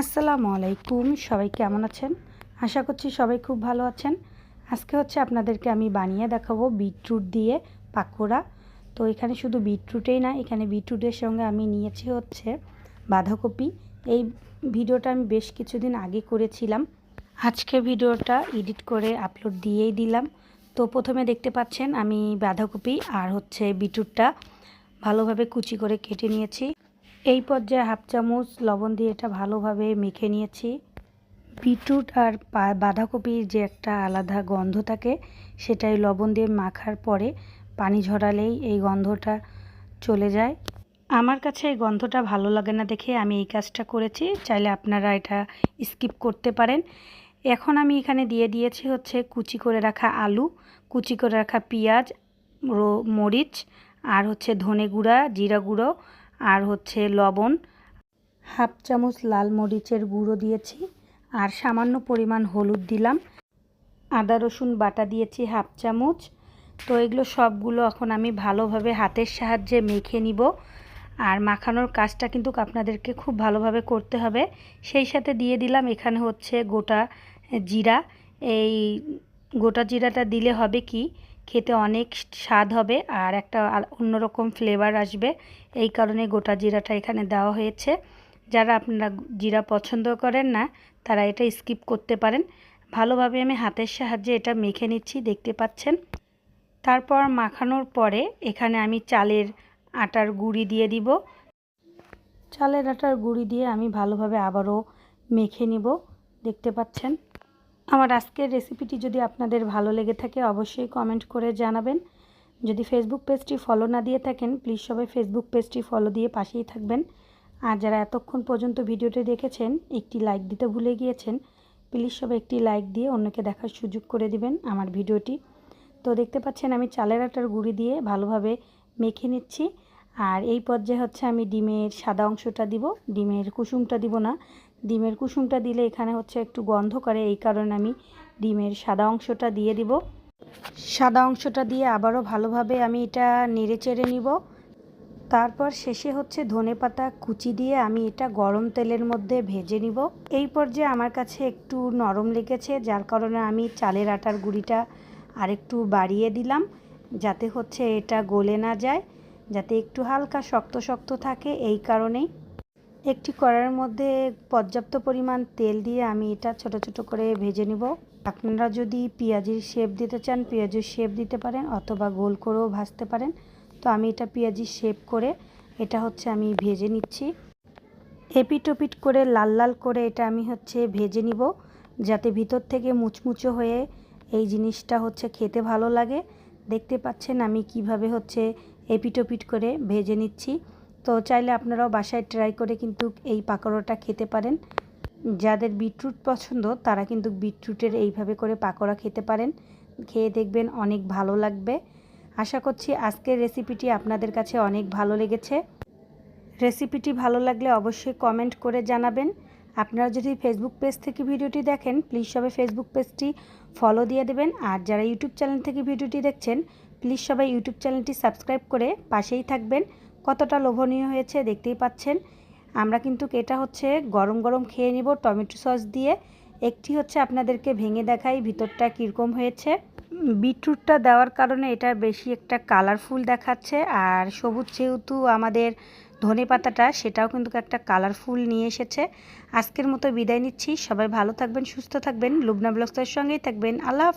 আসসালামু আলাইকুম, সবাই কেমন আছেন? আশা করছি সবাই খুব ভালো আছেন। আজকে হচ্ছে আপনাদেরকে আমি বানিয়ে দেখাবো বিটরুট দিয়ে পাকোড়া। তো এখানে শুধু বিটরুটেই না, এখানে বিটরুটের সঙ্গে আমি নিয়েছি হচ্ছে বাঁধাকপি। এই ভিডিওটা আমি বেশ কিছুদিন আগে করেছিলাম। আজকে ভিডিওটা এডিট করে আপলোড দিয়েই দিলাম। তো প্রথমে দেখতে পাচ্ছেন আমি বাঁধাকপি আর হচ্ছে বিটরুটটা ভালোভাবে কুচি করে কেটে নিয়েছি। এই পর্যায়ে হাফ চামচ লবণ দিয়ে এটা ভালোভাবে মেখে নিয়েছি। বিটরুট আর বাঁধাকপির যে একটা আলাদা গন্ধ থাকে, সেটাই লবণ দিয়ে মাখার পরে পানি ঝরালেই এই গন্ধটা চলে যায়। আমার কাছে এই গন্ধটা ভালো লাগে না দেখে আমি এই কাজটা করেছি, চাইলে আপনারা এটা স্কিপ করতে পারেন। এখন আমি এখানে দিয়ে দিয়েছি হচ্ছে কুচি করে রাখা আলু, কুচি করে রাখা পেঁয়াজ মরিচ আর হচ্ছে ধনে গুঁড়া, জিরা গুঁড়ো আর হচ্ছে লবণ। হাফ চামচ লাল মরিচের গুঁড়ো দিয়েছি আর সামান্য পরিমাণ হলুদ দিলাম। আদা, রসুন বাটা দিয়েছি হাফ চামচ। তো এগুলো সবগুলো এখন আমি ভালোভাবে হাতের সাহায্যে মেখে নিব। আর মাখানোর কাজটা কিন্তু আপনাদেরকে খুব ভালোভাবে করতে হবে। সেই সাথে দিয়ে দিলাম এখানে হচ্ছে গোটা জিরা। এই গোটা জিরাটা দিলে হবে কি? খেতে অনেক স্বাদ হবে আর একটা অন্যরকম ফ্লেভার আসবে। এই কারণে গোটা জিরাটা এখানে দেওয়া হয়েছে। যারা আপনারা জিরা পছন্দ করেন না, তারা এটা স্কিপ করতে পারেন। ভালোভাবে আমি হাতের সাহায্যে এটা মেখে নিচ্ছি, দেখতে পাচ্ছেন। তারপর মাখানোর পরে এখানে আমি চালের আটার গুঁড়ি দিয়ে দিব। চালের আটার গুঁড়ি দিয়ে আমি ভালোভাবে আবারও মেখে নিব, দেখতে পাচ্ছেন। আমার আজকের রেসিপিটি যদি আপনাদের ভালো লেগে থাকে, অবশ্যই কমেন্ট করে জানাবেন। যদি ফেসবুক পেজটি ফলো না দিয়ে থাকেন প্লিজ সবাই ফেসবুক পেজটি ফলো দিয়ে পাশেই থাকবেন। আর যারা এতক্ষণ পর্যন্ত ভিডিওটি দেখেছেন, একটি লাইক দিতে ভুলে গিয়েছেন প্লিজ সবাই একটি লাইক দিয়ে অন্যকে দেখার সুযোগ করে দিবেন আমার ভিডিওটি তো দেখতে পাচ্ছেন আমি চালের আটার গুঁড়ি দিয়ে ভালোভাবে মেখে নিচ্ছি। আর এই পর্যায়ে হচ্ছে আমি ডিমের সাদা অংশটা দিব, ডিমের কুসুমটা দিব না। ডিমের কুসুমটা দিলে এখানে হচ্ছে একটু গন্ধ করে, এই কারণে আমি ডিমের সাদা অংশটা দিয়ে দিব। সাদা অংশটা দিয়ে আবারও ভালোভাবে আমি এটা নেড়ে চেড়ে নিব। তারপর শেষে হচ্ছে ধনে পাতা কুচি দিয়ে আমি এটা গরম তেলের মধ্যে ভেজে নিব। এই পর্যায়ে আমার কাছে একটু নরম লেগেছে, যার কারণে আমি চালের আটার গুঁড়িটা আরেকটু বাড়িয়ে দিলাম, যাতে হচ্ছে এটা গলে না যায়, যাতে একটু হালকা শক্ত শক্ত থাকে, এই কারণেই একটি কড়াইয়ের মধ্যে পর্যাপ্ত পরিমাণ তেল দিয়ে আমি এটা ছোট ছোট করে ভেজে নিব। আপনারা যদি পেঁয়াজির শেপ দিতে চান, পেঁয়াজের শেপ দিতে পারেন অথবা গোল করেও ভাজতে পারেন। তো আমি এটা পেঁয়াজির শেপ করে এটা হচ্ছে আমি ভেজে নিচ্ছি। এপিটোপিট করে লাল লাল করে এটা আমি হচ্ছে ভেজে নিব, যাতে ভিতর থেকে মুচমুচো হয়ে এই জিনিসটা হচ্ছে খেতে ভালো লাগে। দেখতে পাচ্ছেন আমি কীভাবে হচ্ছে এপিটোপিট করে ভেজে নিচ্ছি। তো চাইলে আপনারাও বাসায় ট্রাই করে কিন্তু এই পাকোড়াটা খেতে পারেন। যাদের বিটরুট পছন্দ, তারা কিন্তু বিটরুটের এইভাবে করে পাকোড়া খেতে পারেন। খেয়ে দেখবেন অনেক ভালো লাগবে। আশা করছি আজকের রেসিপিটি আপনাদের কাছে অনেক ভালো লেগেছে। রেসিপিটি ভালো লাগলে অবশ্যই কমেন্ট করে জানাবেন। আপনারা যদি ফেসবুক পেজ থেকে ভিডিওটি দেখেন প্লিজ সবাই ফেসবুক পেজটি ফলো দিয়ে দেবেন। আর যারা ইউটিউব চ্যানেল থেকে ভিডিওটি দেখছেন প্লিজ সবাই ইউটিউব চ্যানেলটি সাবস্ক্রাইব করে পাশেই থাকবেন। কতটা লোভনীয় হয়েছে দেখতেই পাচ্ছেন। আমরা কিন্তু এটা হচ্ছে গরম গরম খেয়ে নিব, টমেটো সস দিয়ে। একটি হচ্ছে আপনাদেরকে ভেঙে দেখাই ভিতরটা কীরকম হয়েছে। বিটরুটটা দেওয়ার কারণে এটা বেশি একটা কালারফুল দেখাচ্ছে, আর সবুজ যেহেতু আমাদের ধনে পাতাটা, সেটাও কিন্তু একটা কালারফুল নিয়ে এসেছে। আজকের মতো বিদায় নিচ্ছি, সবাই ভালো থাকবেন, সুস্থ থাকবেন, লুবনা ব্লগসের সঙ্গেই থাকবেন। আল্লাহ